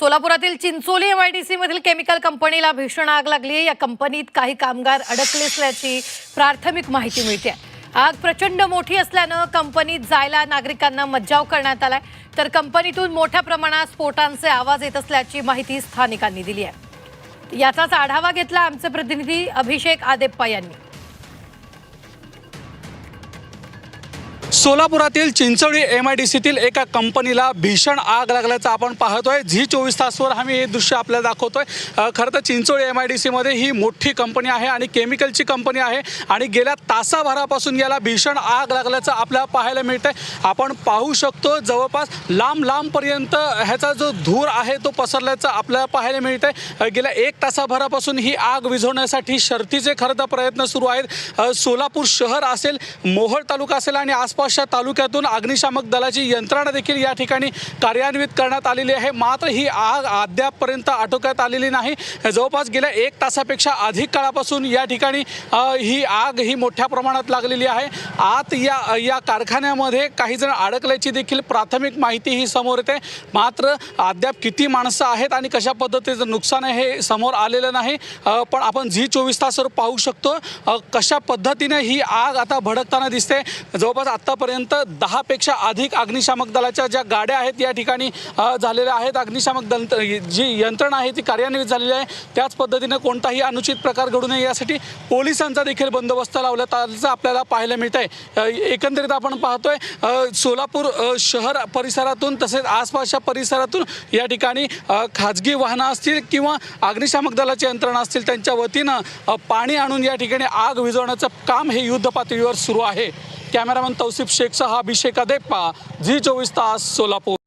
सोलापुरातील Chincholi MIDC मधील chemical कंपनीला भीषण आग लागली. या कंपनीत काही कामगार अडकले असल्याची प्राथमिक माहिती मिळते. आग प्रचंड मोठी असल्यानं कंपनीत जायला नागरिकांना मज्जाव करण्यात आलाय. तर कंपनीतून मोठ्या प्रमाणात स्फोटांचे आवाज येत असल्याची माहिती स्थानिकांनी दिली आहे. याचाच आढावा घेतला आमचे प्रतिनिधी अभिषेक आदेप्पा यांनी. सोलापुरातील चिंचोळी एम आय डी सीतील एका कंपनीला भीषण आग लागल्याचं आपण पाहतोय. झी चोवीस तासवर आम्ही हे दृश्य आपल्याला दाखवतोय. खरं तर चिंचोळी एम आय डी सीमध्ये ही मोठी कंपनी आहे आणि केमिकलची कंपनी आहे आणि गेल्या तासाभरापासून याला भीषण आग लागल्याचं आपल्याला पाहायला मिळतंय. आपण पाहू शकतो जवळपास लांब लांबपर्यंत ह्याचा जो धूर आहे तो पसरल्याचं आपल्याला पाहायला मिळतंय. गेल्या एक तासाभरापासून ही आग विझवण्यासाठी शर्तीचे खरं तर प्रयत्न सुरू आहेत. सोलापूर शहर असेल मोहोळ तालुका असेल आणि आसपास आसपासच्या तालुक्यातून अग्निशामक दलाची यंत्रणा देखील या ठिकाणी कार्यान्वित करण्यात आलेली आहे. मात्र ही आग अद्यापपर्यंत आटोक्यात आलेली नाही. जवळपास गेल्या एक तासापेक्षा अधिक काळापासून या ठिकाणी ही आग ही मोठ्या प्रमाणात लागलेली आहे. आत या या कारखान्यामध्ये काही जण अडकल्याची देखील प्राथमिक माहिती ही समोर येते. मात्र अद्याप किती माणसं आहेत आणि कशा पद्धतीचं नुकसान आहे हे समोर आलेलं नाही. पण आपण झी चोवीस तासवर पाहू शकतो कशा पद्धतीने ही आग आता भडकताना दिसते. जवळपास आत्तापर्यंत दहापेक्षा अधिक अग्निशामक दलाच्या ज्या गाड्या आहेत या ठिकाणी झालेल्या आहेत. अग्निशामक दल जी यंत्रणा आहे ती कार्यान्वित झालेली आहे. त्याच पद्धतीने कोणताही अनुचित प्रकार घडू नये यासाठी पोलिसांचा देखील बंदोबस्त लावला आल्याचं आपल्याला पाहायला मिळत आहे एकंदरीत आपण पाहतोय सोलापूर शहर परिसरातून तसेच आसपासच्या परिसरातून या ठिकाणी खाजगी वाहनं असतील किंवा अग्निशामक दलाची यंत्रणा असतील त्यांच्या वतीनं पाणी आणून या ठिकाणी आग विझवण्याचं काम हे युद्ध पातळीवर सुरू आहे. कॅमेरामन तौसिफ शेखसह अभिषेक अदेप्पा झी चोवीस तास सोलापूर.